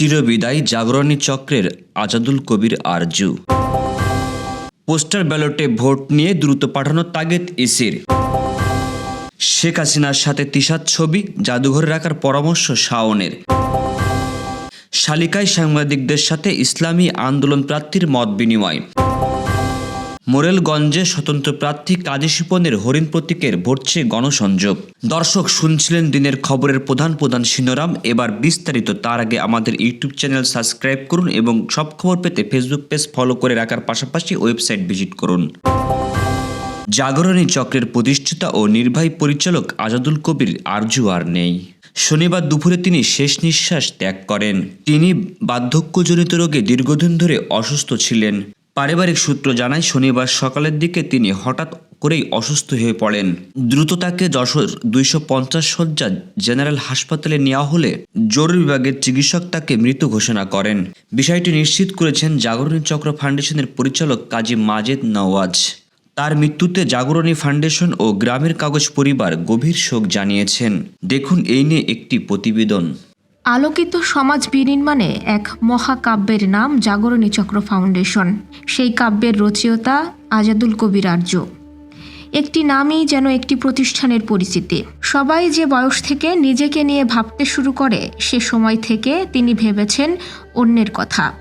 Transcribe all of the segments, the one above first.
চিরবিদায় জাগরণী চক্রের আজাদুল কবির আরজু। পোস্টার ব্যালটে ভোট নিয়ে দ্রুত পাঠানোর তাগেদ ইসির। শেখ হাসিনার সাথে তিশাদ ছবি, জাদুঘরে রাখার পরামর্শ শাওনের। শালিকায় সাংবাদিকদের সাথে ইসলামী আন্দোলন প্রার্থীর মত বিনিময়। মোরেলগঞ্জে স্বতন্ত্র প্রার্থী কাজী শিপনের হরিণ প্রতীকের ভরছে গণসংযোগ। দর্শক শুনছিলেন দিনের খবরের প্রধান প্রধান শিরোনাম। এবার বিস্তারিত। তার আগে আমাদের ইউটিউব চ্যানেল সাবস্ক্রাইব করুন এবং সব খবর পেতে ফেসবুক পেজ ফলো করে রাখার পাশাপাশি ওয়েবসাইট ভিজিট করুন। জাগরণী চক্রের প্রতিষ্ঠাতা ও নির্বাহী পরিচালক আজাদুল কবির আরজু আর নেই। শনিবার দুপুরে তিনি শেষ নিঃশ্বাস ত্যাগ করেন। তিনি বার্ধক্যজনিত রোগে দীর্ঘদিন ধরে অসুস্থ ছিলেন। পারিবারিক সূত্র জানায়, শনিবার সকালের দিকে তিনি হঠাৎ করেই অসুস্থ হয়ে পড়েন। দ্রুত তাকে যশোর দুইশো পঞ্চাশ শয্যা জেনারেল হাসপাতালে নেওয়া হলে জরুরি বিভাগের চিকিৎসক তাকে মৃত ঘোষণা করেন। বিষয়টি নিশ্চিত করেছেন জাগরণী চক্র ফাউন্ডেশনের পরিচালক কাজী মাজেদ নওয়াজ। তার মৃত্যুতে জাগরণী ফাউন্ডেশন ও গ্রামের কাগজ পরিবার গভীর শোক জানিয়েছেন। দেখুন এই নিয়ে একটি প্রতিবেদন। আলোকিত সমাজ বিনির্মাণে এক মহাকাব্যের নাম জাগরণী চক্র ফাউন্ডেশন। সেই কাব্যের রচয়িতা আজাদুল কবির আর্য। একটি নামই যেন একটি প্রতিষ্ঠানের পরিচিতি। সবাই যে বয়স থেকে নিজেকে নিয়ে ভাবতে শুরু করে, সে সময় থেকে তিনি ভেবেছেন অন্যের কথা।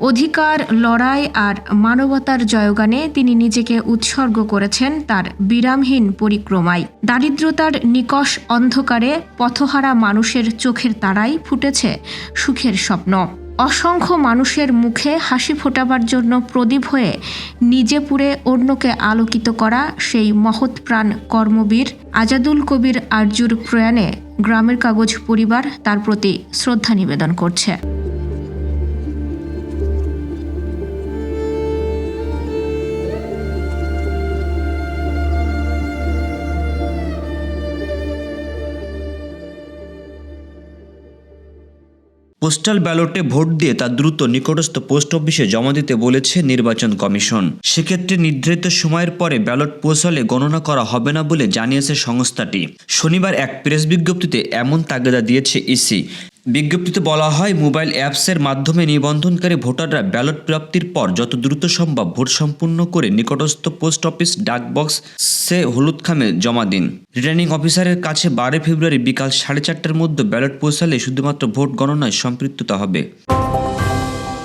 অধিকার, লড়াই আর মানবতার জয়গানে তিনি নিজেকে উৎসর্গ করেছেন তার বিরামহীন পরিক্রমায়। দারিদ্রতার নিকষ অন্ধকারে পথহারা মানুষের চোখের তারাই ফুটেছে সুখের স্বপ্ন। অসংখ্য মানুষের মুখে হাসি ফোটাবার জন্য প্রদীপ হয়ে নিজে পুরে অন্যকে আলোকিত করা সেই মহৎ প্রাণ কর্মবীর আজাদুল কবির আরজুর প্রয়াণে গ্রামের কাগজ পরিবার তার প্রতি শ্রদ্ধা নিবেদন করছে। পোস্টাল ব্যালটে ভোট দিয়ে তা দ্রুত নিকটস্থ পোস্ট অফিসে জমা দিতে বলেছে নির্বাচন কমিশন। সেক্ষেত্রে নির্ধারিত সময়ের পরে ব্যালট পৌঁছালে গণনা করা হবে না বলে জানিয়েছে সংস্থাটি। শনিবার এক প্রেস বিজ্ঞপ্তিতে এমন তাগেদা দিয়েছে ইসি। বিজ্ঞপ্তিতে বলা হয়, মোবাইল অ্যাপসের মাধ্যমে নিবন্ধনকারী ভোটাররা ব্যালট প্রাপ্তির পর যত দ্রুত সম্ভব ভোট সম্পূর্ণ করে নিকটস্থ পোস্ট অফিস ডাক সে হলুদ খামে জমা দিন। রিটার্নিং অফিসারের কাছে বারোই ফেব্রুয়ারি বিকাল সাড়ে চারটার মধ্যে ব্যালট পৌঁছালে শুধুমাত্র ভোট গণনায় সম্পৃক্ততা হবে।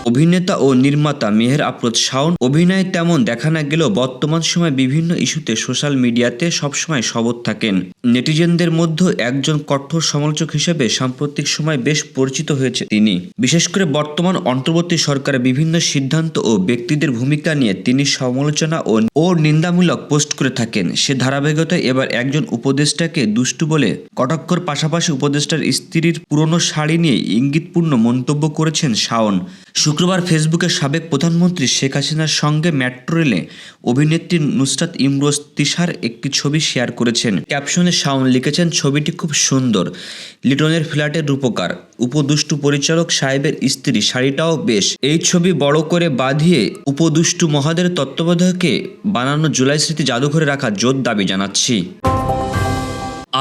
অভিনেতা ও নির্মাতা মেহের আফরোজ শাওন, অভিনয়ে তেমন দেখা না গেলেও বর্তমান সময়ে বিভিন্ন ইস্যুতে সোশ্যাল মিডিয়াতে সবসময় সবর থাকেন। নেটিজেনদের মধ্যে একজন কঠোর সমালোচক হিসেবে সাম্প্রতিক সময় বেশ পরিচিত হয়েছে তিনি। বিশেষ করে বর্তমান অন্তর্বর্তী সরকারের বিভিন্ন সিদ্ধান্ত ও ব্যক্তিদের ভূমিকা নিয়ে তিনি সমালোচনা ও ও নিন্দামূলক পোস্ট করে থাকেন। সে ধারাবাহিকতায় এবার একজন উপদেষ্টাকে দুষ্টু বলে কটাক্ষর পাশাপাশি উপদেষ্টার স্ত্রীর পুরনো শাড়ি নিয়ে ইঙ্গিতপূর্ণ মন্তব্য করেছেন শাওন। শুক্রবার ফেসবুকে সাবেক প্রধানমন্ত্রী শেখ হাসিনার সঙ্গে মেট্রো রেলে অভিনেত্রী নুসরাত ইমরোজ তিশার একটি ছবি শেয়ার করেছেন। ক্যাপশনে শাওন লিখেছেন, ছবিটি খুব সুন্দর। লিটনের ফ্ল্যাটের রূপকার। উপদুষ্টু পরিচালক সাহেবের স্ত্রী শাড়িটাও বেশ। এই ছবি বড় করে বাঁধিয়ে উপদুষ্টু মহাদের তত্ত্বাবধায়কে বানানো জুলাই স্মৃতি জাদুঘরে রাখা জোর দাবি জানাচ্ছি।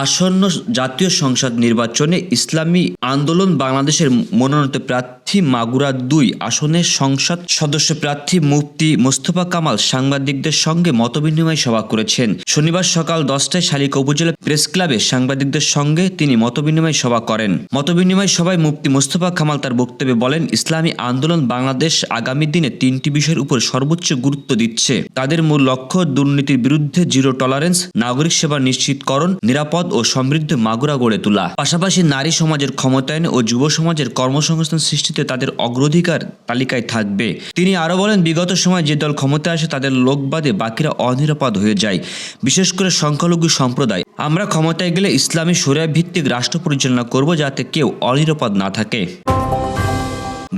আসন্ন জাতীয় সংসদ নির্বাচনে ইসলামী আন্দোলন বাংলাদেশের মনোনীত প্রার্থী মাগুরা দুই আসনের সংসদ সদস্য প্রার্থী মুফতি মোস্তফা কামাল সাংবাদিকদের সঙ্গে মতবিনিময় সভা করেছেন। শনিবার সকাল দশটায় শালিকা উপজেলা প্রেস ক্লাবে সাংবাদিকদের সঙ্গে তিনি মতবিনিময় সভা করেন। মতবিনিময় সভায় মুফতি মোস্তফা কামাল তার বক্তব্যে বলেন, ইসলামী আন্দোলন বাংলাদেশ আগামী দিনে তিনটি বিষয়ের উপর সর্বোচ্চ গুরুত্ব দিচ্ছে। তাদের মূল লক্ষ্য দুর্নীতির বিরুদ্ধে জিরো টলারেন্স, নাগরিক সেবা নিশ্চিতকরণ, নিরাপদ ও সমৃদ্ধ মাগুরা গড়ে তোলা। পাশাপাশি নারী সমাজের ক্ষমতায়ন ও যুব সমাজের কর্মসংস্থান সৃষ্টিতে তাদের অগ্রাধিকার তালিকায় থাকবে। তিনি আরও বলেন, বিগত সময় যে দল ক্ষমতায় আসে তাদের লোকবাদে বাকিরা অনিরাপদ হয়ে যায়, বিশেষ করে সংখ্যালঘু সম্প্রদায়। আমরা ক্ষমতায় গেলে ইসলামী শরিয়া ভিত্তিক রাষ্ট্র পরিচালনা করব যাতে কেউ অনিরাপদ না থাকে।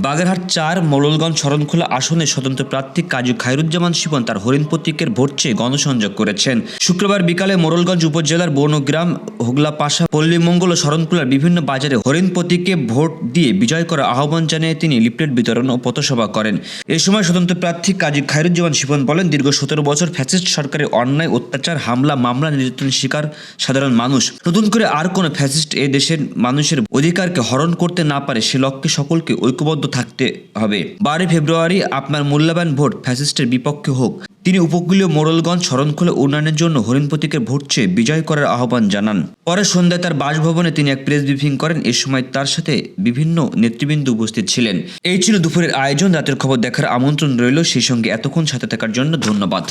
বাগেরহাট চার মোড়লগঞ্জ শরণখোলা আসনে স্বতন্ত্র প্রার্থী কাজী খায়রুজ্জামান শিবন তার হরিণ প্রতীকের ভোট চেয়ে গণসংযোগ করেছেন। শুক্রবার বিকালে মোড়লগঞ্জ উপজেলার বনগ্রাম, হোগলাপাশা, পল্লীমঙ্গল ও শরণখোলার বিভিন্ন বাজারে হরিণ প্রতীকে ভোট দিয়ে বিজয় করার আহ্বান জানিয়ে তিনি লিফলেট বিতরণ ও পথসভা করেন। এ সময় স্বতন্ত্র প্রার্থী কাজী খায়রুজ্জামান শিবন বলেন, দীর্ঘ সতেরো বছর ফ্যাসিস্ট সরকারের অন্যায়, অত্যাচার, হামলা, মামলা নির্যাতন শিকার সাধারণ মানুষ। নতুন করে আর কোনো ফ্যাসিস্ট এ দেশের মানুষের অধিকারকে হরণ করতে না পারে সে লক্ষ্যে সকলকে ঐক্যবদ্ধ থাকতে হবে। বারোই ফেব্রুয়ারি আপনার মূল্যবান ভোট ফ্যাসিস্টের বিপক্ষে হোক। তিনি উপকূলীয় মোড়লগঞ্জ শরণখোলা উন্নয়নের জন্য হরিণ প্রতীকের ভোট চেয়ে বিজয় করার আহ্বান জানান। পরে সন্ধ্যায় তার বাসভবনে তিনি এক প্রেস ব্রিফিং করেন। এ সময় তার সাথে বিভিন্ন নেতৃবৃন্দ উপস্থিত ছিলেন। এই ছিল দুপুরের আয়োজন। রাতের খবর দেখার আমন্ত্রণ রইল। সেই সঙ্গে এতক্ষণ সাথে থাকার জন্য ধন্যবাদ।